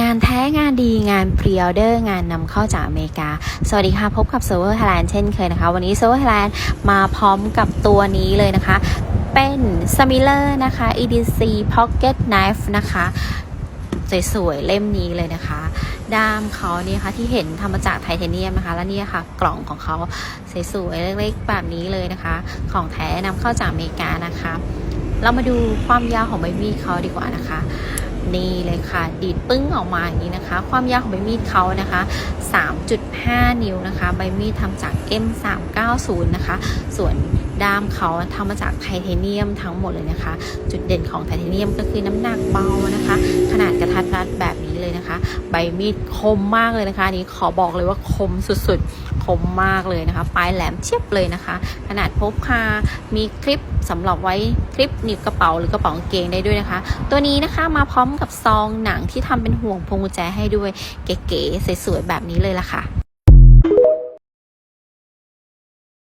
งานแท้งานดีงานพรีออเดอร์งานนำเข้าจากอเมริกา สวัสดีค่ะ พบกับ Server Thailand เช่นเคยนะคะ วันนี้ Server Thailand มาพร้อมกับตัวนี้เลยนะคะ เป็น s m i l l e r นะคะ EDC Pocket Knife นะคะสวยๆเล่มนี้เลยนะคะ ด้ามเขาเนี่ยค่ะที่เห็นทำมาจากไทเทเนียมนะคะ และเนี่ยค่ะ กล่องของเขาสวยๆเล็กๆแบบนี้เลยนะคะ ของแท้นำเข้าจากอเมริกานะคะ เรามาดูความยาวของใบมีดเขาดีกว่านะคะ นี่เลยค่ะ ดีดปึ้งออกมาอย่างนี้นะคะ ความยาวของใบมีดเขานะคะ 3.5 นิ้วนะคะ ใบมีดทำจาก M390 นะคะ ส่วนด้ามเขาทำมาจากไทเทเนียมทั้งหมดเลยนะคะ จุดเด่นของไทเทเนียมก็คือน้ำหนักเบานะคะ ใบมีดคมมากเลยนะคะนนี้ขอบอกเลยว่าคมสุดๆ คมมากเลยนะคะ ปลายแหลมเชียบเลยนะคะ ขนาดพกพามีคลิปสำหรับไว้คลิปหนีบกระเป๋าหรือกระเป๋ากางเกงได้ด้วยนะคะ ตัวนี้นะคะมาพร้อมกับซองหนังที่ทำเป็นห่วงพวงกุญแจให้ด้วย เก๋ๆสวยๆแบบนี้เลยล่ะค่ะ